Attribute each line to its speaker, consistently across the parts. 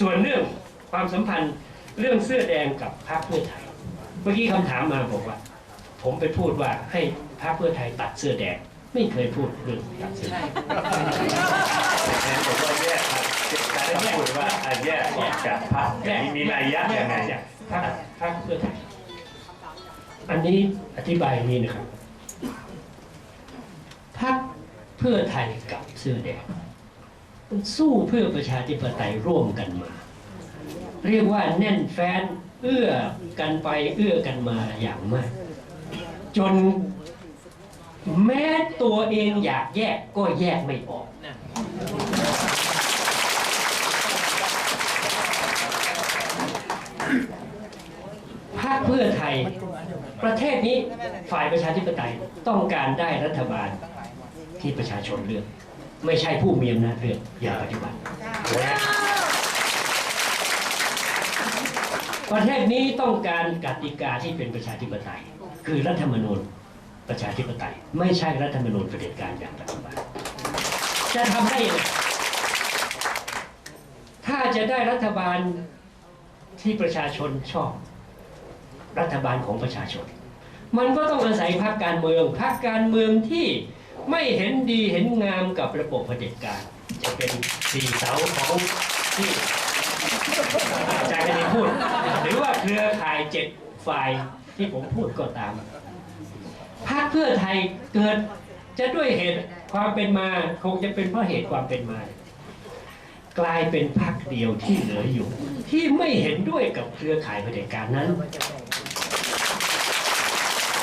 Speaker 1: ส่วนเรื่องความสัมพันธ์เรื่องเสื้อแดงกับพรรคเพื่อไทย เมื่อกี้คำถามมาบอกว่า ผมไปพูดว่าให้พรรคเพื่อไทยตัดเสื้อแดง ไม่เคยพูดเรื่องตัดเสื้อแดง
Speaker 2: งั้นผมว่าแยกครับการต้องพูดว่าอะแยกออกจากพรรคมีมีนัยยะยังไง
Speaker 1: จากพรรคพรรคเพื่อไทยอันนี้อธิบายอย่างนี้นะครับพรรคเพื่อไทยกับเสื้อแดง มันสู้เพื่อประชาธิปไตยร่วมกันมา เรียกว่าแน่นแฟ้นเอื้อกันไปเอื้อกันมาอย่างมาก จนแม้ตัวเองอยากแยกก็แยกไม่ออกพรรคเพื่อไทย ประเทศนี้ฝ่ายประชาธิปไตยต้องการได้รัฐบาลที่ประชาชนเลือก ไม่ใช่ผู้มีอำนาจเลือกอย่าปัจจุบันและประเทศนี้ต้องการกติกาที่เป็นประชาธิปไตย คือรัฐธรรมนูญประชาธิปไตย ไม่ใช่รัฐธรรมนูญเผด็จการอย่างปัจจุบันจะทำได้ยังไงถ้าจะได้รัฐบาลที่ประชาชนชอบ รัฐบาลของประชาชน มันก็ต้องอาศัยพรรคการเมืองพรรคการเมืองที่ ไม่เห็นดีเห็นงามกับระบบเผด็จการ จะเป็นสี่เสาของที่อาจารย์กนิษฐ์พูด หรือว่าเครือข่ายเจ็ดฝ่ายที่ผมพูดก็ตามพรรคเพื่อไทยเกิดจะด้วยเหตุความเป็นมาคงจะเป็นเพราะเหตุความเป็นมา กลายเป็นพรรคเดียวที่เหลืออยู่ ที่ไม่เห็นด้วยกับเครือข่ายเผด็จการนั้น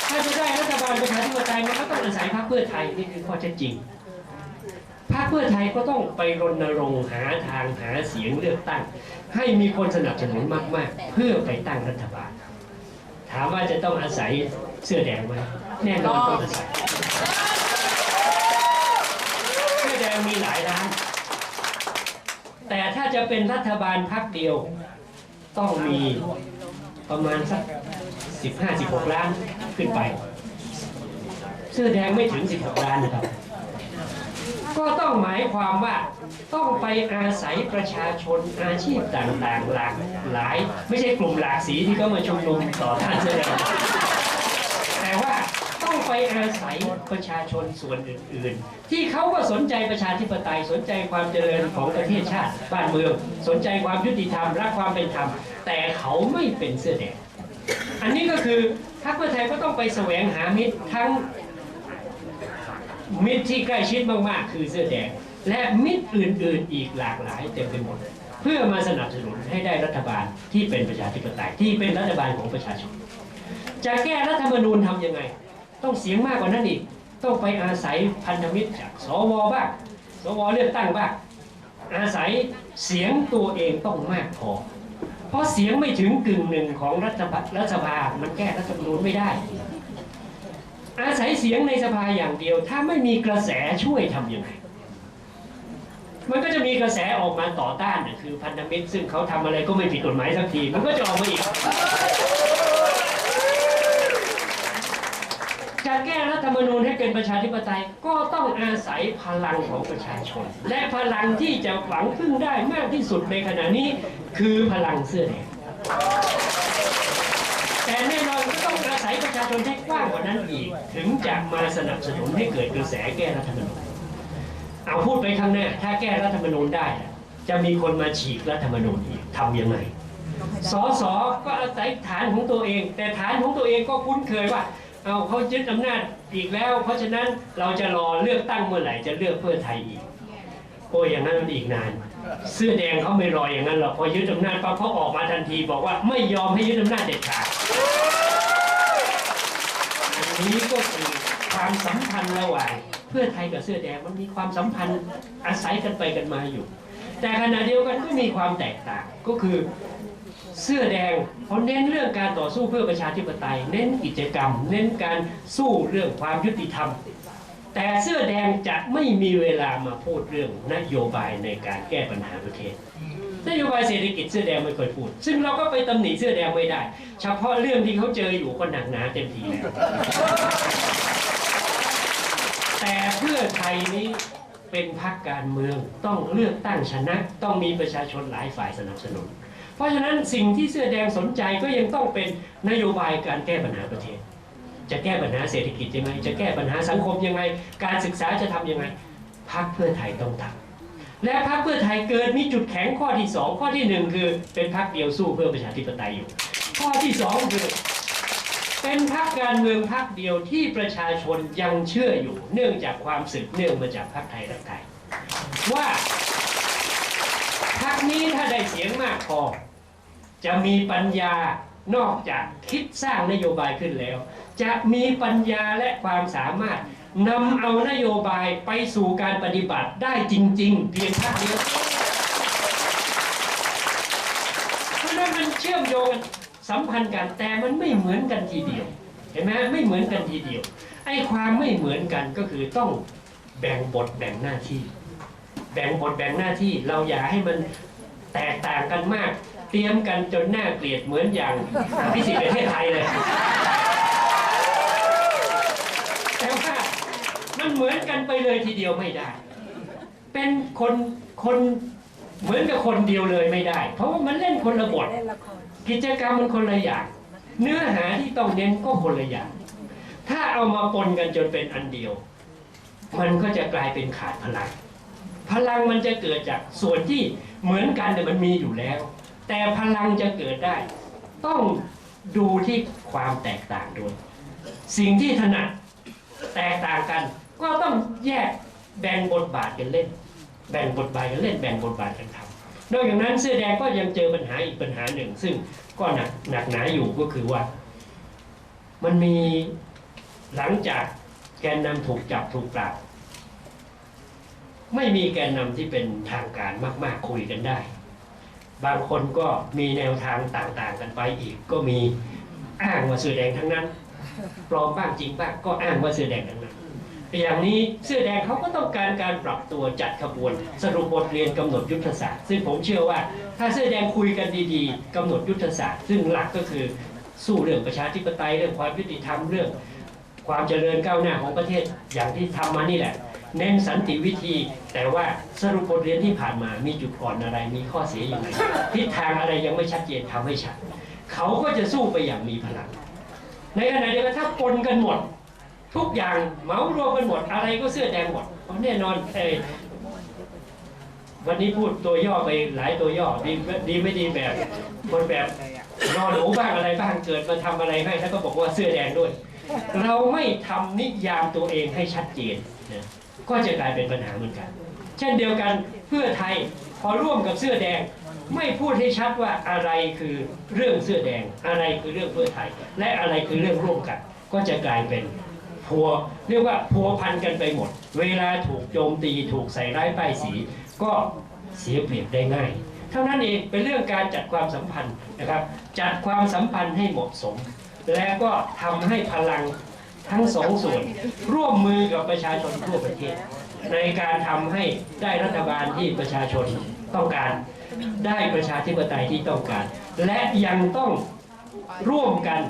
Speaker 1: ถ้าจะได้รัฐบาลประชาธิปไตยมันก็ต้องอาศัยพรรคเพื่อไทยนี่คือข้อเท็จจริงพรรคเพื่อไทยก็ต้องไปรณรงค์หาทางหาเสียงเลือกตั้ง ให้มีคนสนับสนุนมากๆ เพื่อไปตั้งรัฐบาล ถามว่าจะต้องอาศัยเสื้อแดงไหมแน่นอนต้องอาศัยเสื้อแดงมีหลายร้านแต่ถ้าจะเป็นรัฐบาลพักเดียว ต้องมีประมาณสัก15 16ล้าน ขึ้นไป เสื้อแดงไม่ถึง 16 ล้านนะครับ ก็ต้องหมายความว่าต้องไปอาศัยประชาชนอาชีพต่างๆ หลากหลาย ไม่ใช่กลุ่มหลากสีที่เขามาชุมนุมต่อต้านเสื้อแดงแต่ว่าต้องไปอาศัยประชาชนส่วนอื่น ๆ ที่เขาก็สนใจประชาธิปไตยสนใจความเจริญของประเทศชาติบ้านเมือง สนใจความยุติธรรมรักความเป็นธรรม แต่เขาไม่เป็นเสื้อแดง อันนี้ก็คือพรรคเพื่อไทยก็ต้องไปแสวงหามิตรทั้งมิตรที่ใกล้ชิดมากๆ คือเสื้อแดง และมิตรอื่นๆอีกหลากหลายเต็มไปหมด เพื่อมาสนับสนุนให้ได้รัฐบาลที่เป็นประชาธิปไตยที่เป็นรัฐบาลของประชาชน จะแก้รัฐธรรมนูญทำยังไง ต้องเสียงมากกว่านั้นอีก ต้องไปอาศัยพันธมิตรจากสวบ้างสวเลือกตั้งบ้างอาศัยเสียงตัวเองต้องมากพอ เพราะเสียงไม่ถึงกึ่งหนึ่งของรัฐบารัฐสภา มันแก้รัฐธรรมนูญไม่ได้ อาศัยเสียงในสภาอย่างเดียว ถ้าไม่มีกระแสช่วยทำยังไง มันก็จะมีกระแสออกมาต่อต้านคือพันธมิตรซึ่งเขาทำอะไรก็ไม่ผิดกฎหมายสักที มันก็จะออกมาอีก จะแก้รัฐธรรมนูญให้ เป็นประชาธิปไตยก็ต้องอาศัยพลังของประชาชน และพลังที่จะหวังพึ่งได้มากที่สุดในขณะนี้คือพลังเสื้อแดงแต่แน่นอนก็ต้องอาศัยประชาชนให้กว้างกว่านั้นอีก ถึงจะมาสนับสนุนให้เกิดกระแสแก้รัฐธรรมนูญเอาพูดไปข้างหน้า ถ้าแก้รัฐธรรมนูญได้ จะมีคนมาฉีกรัฐธรรมนูญอีกทำยังไงสอสอก็อาศัยฐานของตัวเอง แต่ฐานของตัวเองก็คุ้นเคยว่า เอาเขายึดอำนาจอีกแล้ว เพราะฉะนั้นเราจะรอเลือกตั้งเมื่อไหร่จะเลือกเพื่อไทยอีกโอ้ยอย่างนั้นมันอีกนาน เสื้อแดงเขาไม่รออย่างนั้นหรอกพอยึดอำนาจปั๊บเขาออกมาทันทีบอกว่าไม่ยอมให้ยึดอำนาจเด็ดขาดอันนี้ก็คือความสัมพันธ์ระหว่างเพื่อไทยกับเสื้อแดงมันมีความสัมพันธ์อาศัยกันไปกันมาอยู่ แต่ขณะเดียวกันก็มีความแตกต่างก็คือ เสื้อแดงเขาเน้นเรื่องการต่อสู้เพื่อประชาธิปไตย เน้นกิจกรรม เน้นการสู้เรื่องความยุติธรรม แต่เสื้อแดงจะไม่มีเวลามาพูดเรื่องนโยบายในการแก้ปัญหาประเทศนโยบายเศรษฐกิจเสื้อแดงไม่เคยพูด ซึ่งเราก็ไปตำหนิเสื้อแดงไม่ได้ เฉพาะเรื่องที่เขาเจออยู่ก็หนักหนาเต็มทีแล้วแต่เพื่อไทยนี้เป็นพรรคการเมืองต้องเลือกตั้งชนะ ต้องมีประชาชนหลายฝ่ายสนับสนุน เพราะฉะนั้นสิ่งที่เสื้อแดงสนใจก็ยังต้องเป็นนโยบายการแก้ปัญหาประเทศ จะแก้ปัญหาเศรษฐกิจยังไง จะแก้ปัญหาสังคมยังไง การศึกษาจะทำยังไงพรรคเพื่อไทยต้องทำและพรรคเพื่อไทยเกิดมีจุดแข็งข้อที่สองข้อที่หนึ่งคือเป็นพรรคเดียวสู้เพื่อประชาธิปไตยอยู่ ข้อที่สองคือเป็นพรรคการเมืองพรรคเดียวที่ประชาชนยังเชื่ออยู่ เนื่องจากความสืบเนื่องมาจากพรรคไทยรักไทยว่าพรรคนี้ถ้าได้เสียงมากพอ จะมีปัญญานอกจากคิดสร้างนโยบายขึ้นแล้ว จะมีปัญญาและความสามารถนำเอานโยบายไปสู่การปฏิบัติได้จริง ๆ เพียงพรรคเดียวเพราะนั้นมันเชื่อมโยงกันสัมพันธ์กันแต่มันไม่เหมือนกันทีเดียว เห็นไหมไม่เหมือนกันทีเดียวไอ้ความไม่เหมือนกันก็คือต้องแบ่งบทแบ่งหน้าที่ แบ่งบทแบ่งหน้าที่เราอย่าให้มันแตกต่างกันมาก เตรียมกันจนน่าเกลียดเหมือนอย่างพิสิทธิ์ประเทศไทยเลย แต่ว่ามันเหมือนกันไปเลยทีเดียวไม่ได้ เป็นคนคนเหมือนกับคนเดียวเลยไม่ได้ เพราะว่ามันเล่นคนละบท
Speaker 3: เล่นละคร
Speaker 1: กิจกรรมมันคนละอย่าง เนื้อหาที่ต้องเน้นก็คนละอย่าง ถ้าเอามาปนกันจนเป็นอันเดียว มันก็จะกลายเป็นขาดพลัง พลังมันจะเกิดจากส่วนที่เหมือนกันแต่ยมันมีอยู่แล้ว แต่พลังจะเกิดได้ ต้องดูที่ความแตกต่างด้วย สิ่งที่ถนัดแตกต่างกัน ก็ต้องแยกแบ่งบทบาทกันเล่น แบ่งบทบาทกันเล่นแบ่งบทบาทกันทำนอกจากนั้นเสื้อแดงก็ยังเจอปัญหาอีกปัญหาหนึ่ง ซึ่งก็หนักหนักหนาอยู่ก็คือว่า มันมีหลังจากแกนนำถูกจับถูกปราบไม่มีแกนนำที่เป็นทางการมาก ๆ คุยกันได้ บางคนก็มีแนวทางต่างๆกันไปอีก ก็มีอ้างว่าเสื้อแดงทั้งนั้นปลอมบ้างจริงบ้างก็อ้างว่าเสื้อแดงทั้งนั้น อย่างนี้เสื้อแดงเขาก็ต้องการการปรับตัวจัดขบวน สรุปบทเรียนกำหนดยุทธศาสตร์ ซึ่งผมเชื่อว่า ถ้าเสื้อแดงคุยกันดีๆกำหนดยุทธศาสตร์ ซึ่งหลักก็คือสู้เรื่องประชาธิปไตยเรื่องความยุติธรรมเรื่อง ความเจริญก้าวหน้าของประเทศอย่างที่ทำมานี่แหละ เน้นสันติวิธี แต่ว่าสรุปบทเรียนที่ผ่านมามีจุดอ่อนอะไรมีข้อเสียอย่างไรทิศทางอะไรยังไม่ชัดเจนทำให้ชัดเขาก็จะสู้ไปอย่างมีพลัง ในขณะเดียวกันถ้าปนกันหมด ทุกอย่างเหมารวมกันหมดอะไรก็เสื้อแดงหมดเพราะแน่นอนเอวันนี้พูดตัวย่อไปหลายตัวย่อดีดีไม่ดีแบบคนแบบนอนหนูบ้างอะไรบ้างเกิดมาทำอะไรให้แล้วก็บอกว่าเสื้อแดงด้วย เราไม่ทำนิยามตัวเองให้ชัดเจนนะก็จะกลายเป็นปัญหาเหมือนกัน เช่นเดียวกันเพื่อไทยพอร่วมกับเสื้อแดง ไม่พูดให้ชัดว่าอะไรคือเรื่องเสื้อแดง อะไรคือเรื่องเพื่อไทย และอะไรคือเรื่องร่วมกัน ก็จะกลายเป็นพัวเรียกว่าพัวพันกันไปหมด เวลาถูกโจมตีถูกใส่ร้ายป้ายสี ก็เสียเปรียบได้ง่ายเท่านั้นเองเป็นเรื่องการจัดความสัมพันธ์นะครับ จัดความสัมพันธ์ให้เหมาะสม และก็ทำให้พลังทั้งสองส่วน ร่วมมือกับประชาชนทั่วประเทศ ในการทำให้ได้รัฐบาลที่ประชาชนต้องการ ได้ประชาธิปไตยที่ต้องการ และยังต้องร่วมกัน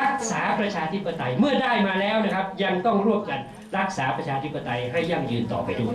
Speaker 1: รักษาประชาธิปไตยเมื่อได้มาแล้วนะครับ ยังต้องร่วมกันรักษาประชาธิปไตยให้ยั่งยืนต่อไปด้วย